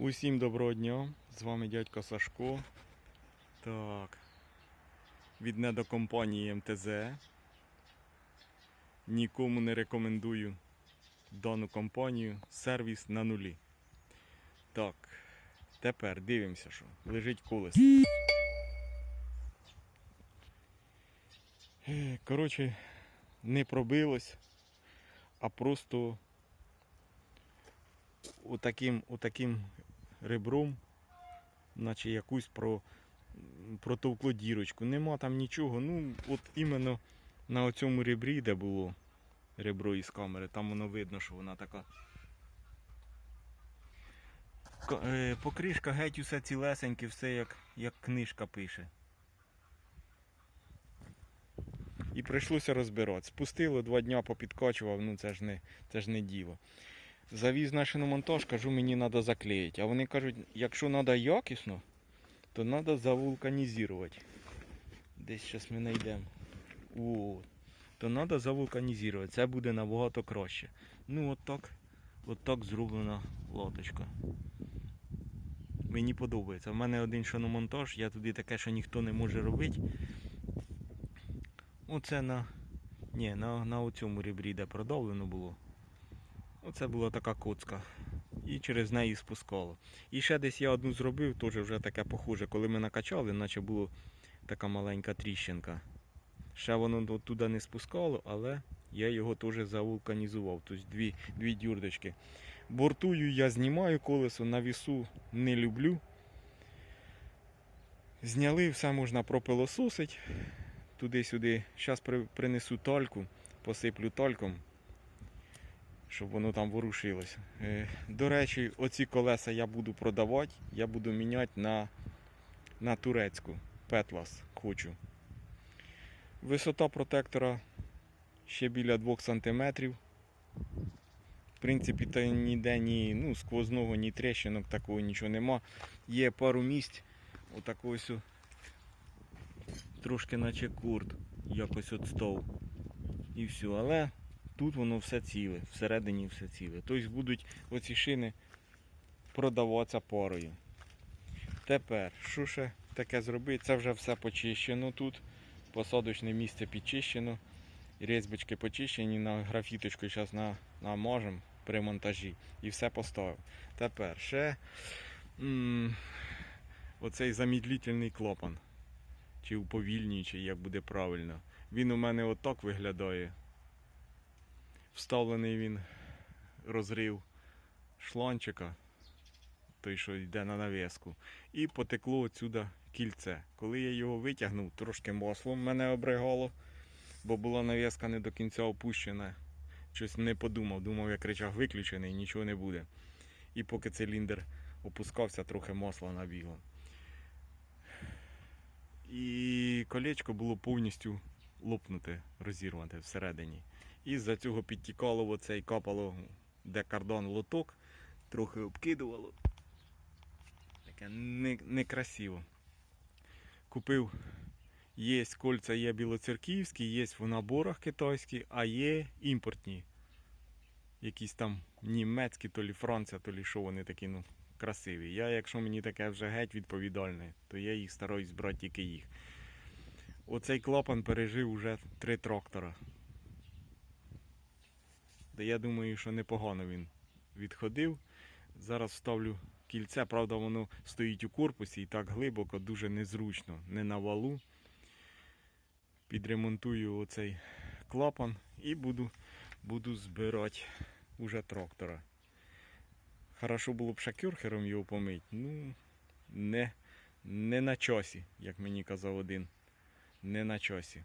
Усім доброго дня, з вами дядько Сашко. Так. Від недокомпанії МТЗ. Нікому не рекомендую дану компанію. Сервіс на нулі. Так. Тепер дивимося, що лежить колесо. Е, Коротше, не пробилось, а просто отаким, отаким ребром, наче якусь про, протовкло дірочку. Нема там нічого. Ну, от іменно на оцьому ребрі, де було ребро із камери, там воно видно, що вона така. Е, Покришка геть усе цілесеньке, все як, як книжка пише. І прийшлося розбирати. Спустило два дня попідкачував, ну це ж не, це ж не діло. Завіз на шиномонтаж, кажу, мені треба заклеїти. А вони кажуть, якщо треба якісно, то треба завулканізувати. Десь зараз ми знайдемо. О, то треба завулканізувати. Це буде набагато краще. Ну от так, от так зроблена лоточка. Мені подобається. У мене один шиномонтаж, я туди таке, що ніхто не може робити. Оце на. Ні, на, на оцьому ребрі, де продавлено було. Оце була така коцка. І через неї спускало. І ще десь я одну зробив, теж вже таке похоже. Коли ми накачали, наче була така маленька тріщинка. Ще воно туди не спускало, але я його теж завулканізував. Тобто дві, дві дюрдочки. Бортую я знімаю колесо, на вісу не люблю. Зняли, все можна пропилососити. Туди-сюди. Зараз принесу тальку, посиплю тальком щоб воно там ворушилося. Е, До речі, оці колеса я буду продавати, я буду міняти на, на турецьку Петлас хочу. Висота протектора ще біля 2 см. В принципі, та ніде ні ну, сквозного, ні тріщинок, такого нічого нема. Є пару місць, отакого ось трошки наче курт, якось от стов. І все. Але тут воно все ціле, всередині все ціле. Тобто будуть оці шини продаватися парою. Тепер, що ще таке зробити? Це вже все почищено тут. Посадочне місце підчищено. Різьбочки почищені на графіточку зараз на, намажемо при монтажі. І все поставив. Тепер ще м, оцей замідлительний клапан. Чи уповільнюючий, як буде правильно. Він у мене отак виглядає. Вставлений він розрив шланчика, той, що йде на нав'язку, і потекло отсюди кільце. Коли я його витягнув, трошки маслом мене обригало, бо була нав'язка не до кінця опущена. Щось не подумав, думав, як речах виключений, нічого не буде. І поки циліндр опускався, трохи масла набігло. І колечко було повністю лопнуте, розірване всередині. І з-за цього підтікало в оцей капало, де кардан лоток, трохи обкидувало. Таке не- некрасиво. Купив, є кольця, є білоцерківські, є в наборах китайські, а є імпортні. Якісь там німецькі, то лі Франція, то лі що вони такі, ну, красиві. Я, якщо мені таке вже геть відповідальне, то я їх стараюсь брати тільки їх. Оцей клапан пережив уже три трактора. Та я думаю, що непогано він відходив. Зараз вставлю кільце, правда, воно стоїть у корпусі і так глибоко, дуже незручно, не на валу. Підремонтую оцей клапан і буду, буду збирати уже трактора. Хорошо було б шакюрхером його помити. Ну, не, не на часі, як мені казав один. Не на часі.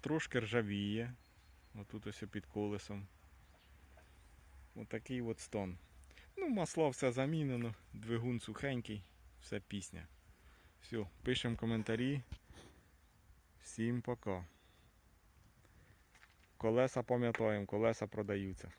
Трошки ржавіє. Отут ось під колесом. Отакий от стон. Ну, масло все замінено, двигун сухенький, все пісня. Все, пишемо коментарі. Всім пока. Колеса пам'ятаємо, колеса продаються.